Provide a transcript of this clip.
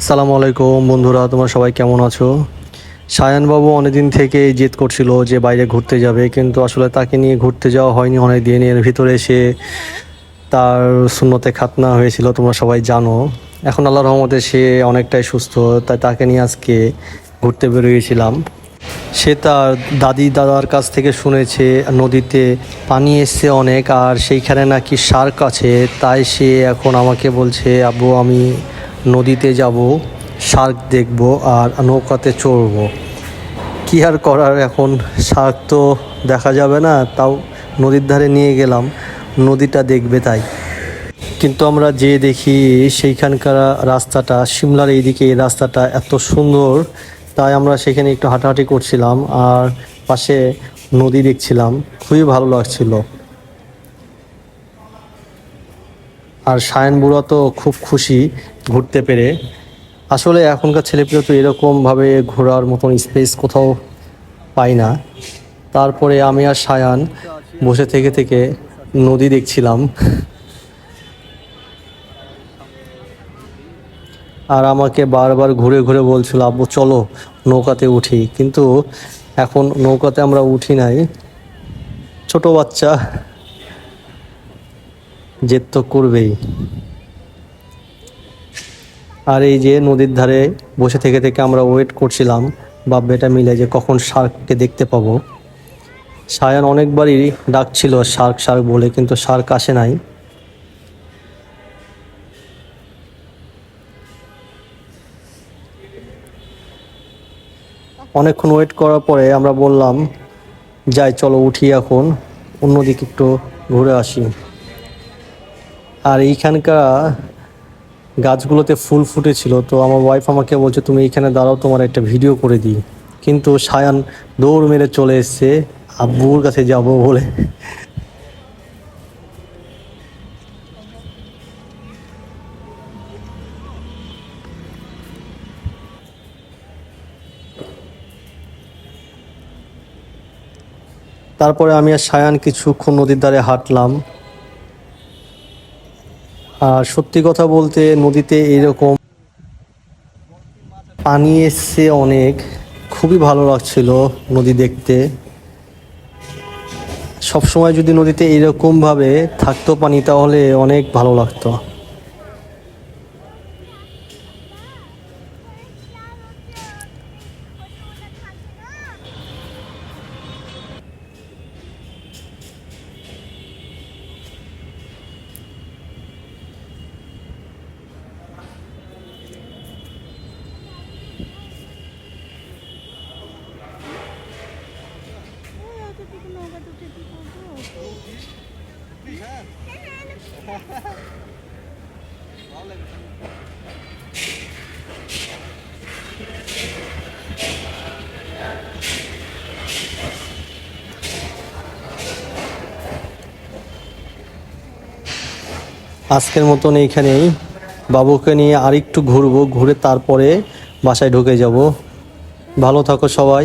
আসসালামু আলাইকুম বন্ধুরা, তোমরা সবাই কেমন আছো? সায়ানবাবু অনেকদিন থেকে জেদ করছিল যে বাইরে ঘুরতে যাবে, কিন্তু আসলে তাকে নিয়ে ঘুরতে যাওয়া হয়নি অনেক দিন এর ভিতরে এসে তার শূন্যতে খাতনা হয়েছিল, তোমরা সবাই জানো। এখন আল্লাহ রহমতে সে অনেকটাই সুস্থ, তাই তাকে নিয়ে আজকে ঘুরতে বেরিয়েছিলাম। সে তার দাদি দাদার কাছ থেকে শুনেছে, নদীতে পানি এসছে অনেক, আর সেইখানে নাকি শার্ক আছে, তাই সে এখন আমাকে বলছে, আব্বু, আমি নদীতে যাব শার্ক দেখব আর নৌকাতে চড়বো। কী আর করার এখন? শার্ক তো দেখা যাবে না, তাও নদীর ধারে নিয়ে গেলাম, নদীটা দেখবে তাই। কিন্তু আমরা যে দেখি সেইখানকার রাস্তাটা, সিমলার এইদিকে এই রাস্তাটা এত সুন্দর, তাই আমরা সেখানে একটু হাঁটাহাঁটি করছিলাম আর পাশে নদী দেখছিলাম, খুবই ভালো লাগছিল। আর সায়ন বুড়া তো খুব খুশি ঘুরতে পেরে। আসলে এখনকার ছেলেপিলে তো এরকমভাবে ঘোরার মতন স্পেস কোথাও পাই না। তারপরে আমি আর সায়ান বসে থেকে থেকে নদী দেখছিলাম। আর আমাকে বারবার ঘুরে ঘুরে বলছিল, আব্বু, চলো নৌকাতে উঠি। কিন্তু এখন নৌকাতে আমরা উঠি নাই। ছোট বাচ্চা। জেদ তো করবেই। আর এই যে নদীর ধারে বসে থেকে থেকে আমরা ওয়েট করছিলাম, বাপ বেটা মিলে যে কখন শার্ককে দেখতে পাবো। সায়ান অনেকবারই ডাকছিল শার্ক শার্ক বলে, কিন্তু শার্ক আসে নাই। অনেকক্ষণ ওয়েট করার পরে আমরা বললাম, যাই, চলো উঠি এখন। অন্যদিকে একটু ঘুরে আসি। আর এইখানকার গাছগুলোতে ফুল ফুটেছিল, তো আমার ওয়াইফ আমাকে বলছে, তুমি এইখানে দাঁড়াও, তোমার একটা ভিডিও করে দিই। কিন্তু সায়ান দৌড় মেরে চলে এসছে, আব্বুর কাছে যাব বলে। তারপরে আমি আর সায়ান কিছুক্ষণ নদীর ধারে হাঁটলাম। আর সত্যি কথা বলতে নদীতে এরকম পানি এসছে অনেক। খুবই ভালো লাগছিল নদী দেখতে। সবসময় যদি নদীতে এরকমভাবে থাকতো পানি, তাহলে অনেক ভালো লাগতো। আজকের মতন এইখানেই বাবুকে নিয়ে আরেকটু ঘুরবো, ঘুরে তারপরে বাসায় ঢুকে যাব। ভালো থাকো সবাই।